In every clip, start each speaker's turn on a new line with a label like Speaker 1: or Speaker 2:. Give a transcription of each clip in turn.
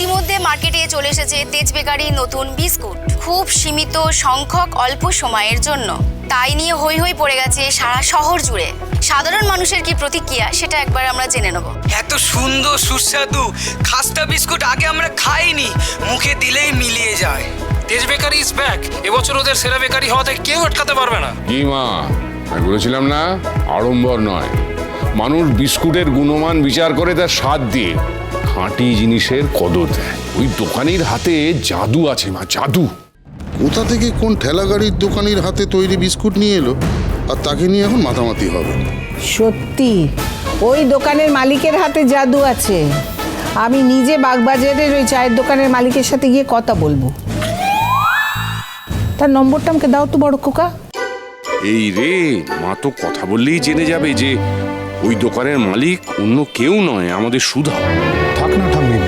Speaker 1: ইতিমধ্যে মার্কেটে চলে এসেছে তেজ বেকারির নতুন বিস্কুট। খুব সীমিত সংখ্যক অল্প সময়ের জন্য। তাই নিয়ে হই হই পড়ে গেছে সারা শহর জুড়ে। সাধারণ মানুষের কি প্রতিক্রিয়া সেটা একবার আমরা জেনে নেব।
Speaker 2: এত সুন্দর সুস্বাদু খাস্তা বিস্কুট আগে আমরা খাইনি। মুখে দিলেই মিলিয়ে যায়।
Speaker 3: তেজ বেকারি ইজ ব্যাক এবছর ওদের সেরা বেকারি হওয়াতে কেউ আটকাতে পারবে না।
Speaker 4: কি মা আমি বলেছিলাম না আড়ম্বর নয়। মানুষ বিস্কুটের গুণমান বিচার করে তার স্বাদ দিয়ে। খাঁটি জিনিসের কদর দেয়। ওই দোকানির হাতে জাদু আছে মা জাদু।
Speaker 5: কোথা থেকে কোন ঠেলা গাড়ির দোকানির হাতে তৈরি বিস্কুট নিয়ে এলো? আর তাকে নিয়ে এখন মাতামাতি হবে।
Speaker 6: সত্যি ওই দোকানের মালিকের হাতে জাদু আছে। আমি নিজে বাগবাজারের ওই চায়ের দোকানের মালিকের সাথে গিয়ে কথা বলব। তার নম্বরটা আমাকে দাও তো বড় খোকা।
Speaker 4: এই রে মা তো কথা বললেই জেনে যাবে যে ওই দোকানের মালিক অন্য কেউ নয় আমাদের সুধা।
Speaker 7: না ঠাম্মি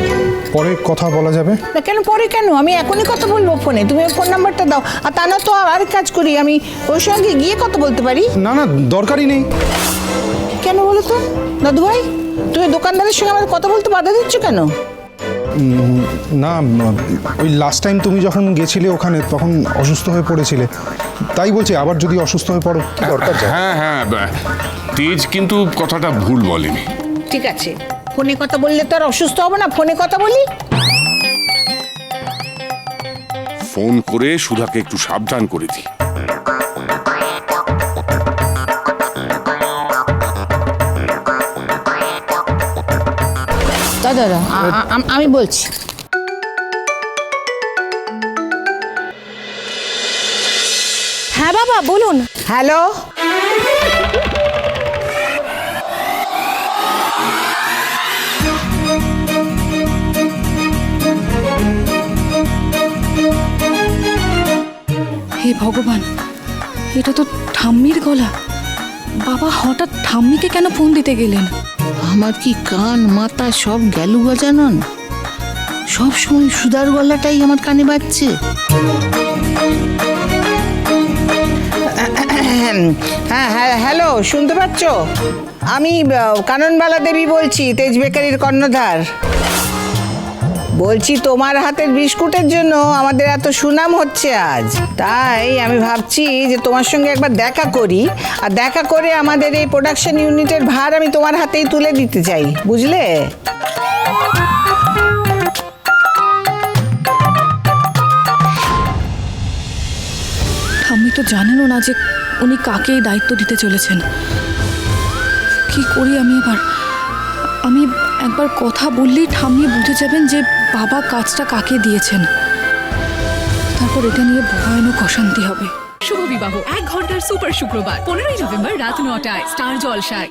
Speaker 7: পরে কথা বলা যাবে?
Speaker 6: না কেন পরে কেন? আমি এখনই কথা বলব ফোনে। তুমি ফোন নাম্বারটা দাও। আর তা না তো আর কাজ করি। আমি ওর সঙ্গে গিয়ে কথা বলতে পারি?
Speaker 7: না না দরকারই নেই।
Speaker 6: কেন বলো তো? দাদু ভাই তুমি দোকানদারের সঙ্গে আমাদের কথা বলতে বাধা দিচ্ছ কেন?
Speaker 7: না ওই লাস্ট টাইম তুমি যখন গেছিলে ওখানে তখন অসুস্থ হয়ে পড়েছিলে। তাই বলছি আবার যদি অসুস্থ হয়ে পড়ো দরকার?
Speaker 4: হ্যাঁ হ্যাঁ তেজ কিন্তু কথাটা ভুল বলেনি।
Speaker 6: ঠিক আছে। ফোনে কথা বললে তো আর অসুস্থ হব না ফোনে কথা বলি।
Speaker 4: ফোন করে সুধাকে একটু সাবধান করে দিই।
Speaker 6: দাদা দাদা আমি বলছি।
Speaker 1: হ্যাঁ বাবা বলুন।
Speaker 6: হ্যালো?
Speaker 8: হে ভগবান, এটা তো ঠাম্মির গলা। বাবা, হঠাৎ ঠাম্মিকে কেন ফোন দিতে গেলেন?
Speaker 6: আমার কি কান, মাথা সব গেল গজানন সব সময় সুদার গলাটাই আমার কানে বাজছে। হ্যাঁ হ্যাঁ হ্যালো, শুনতে পাচ্ছ? আমি কাননবালা দেবী বলছি তেজ বেকারির কর্ণধার। বলছি তোমার হাতের বিস্কুটের জন্য আমাদের এত সুনাম হচ্ছে আজ। তাই আমি ভাবছি যে তোমার সঙ্গে একবার দেখা করি। আর দেখা করে আমাদের এই প্রোডাকশন ইউনিটের ভার আমি তোমার হাতেই তুলে দিতে চাই, বুঝলে?
Speaker 8: আমি তো জানেনও না যে উনি কাকে দায়িত্ব দিতে চলেছেন। কি করি আমি এবার? আমি একবার কথা বললেই ঠাম্মি বুঝে যাবেন যে বাবা কাজটা কাকে দিয়েছেন। তারপর এটা নিয়ে ভয়ানক অশান্তি হবে।
Speaker 9: শুভ বিবাহ। এক ঘণ্টার সুপার শুক্রবার, পনেরোই নভেম্বর রাত নটায়, স্টার জলসায়।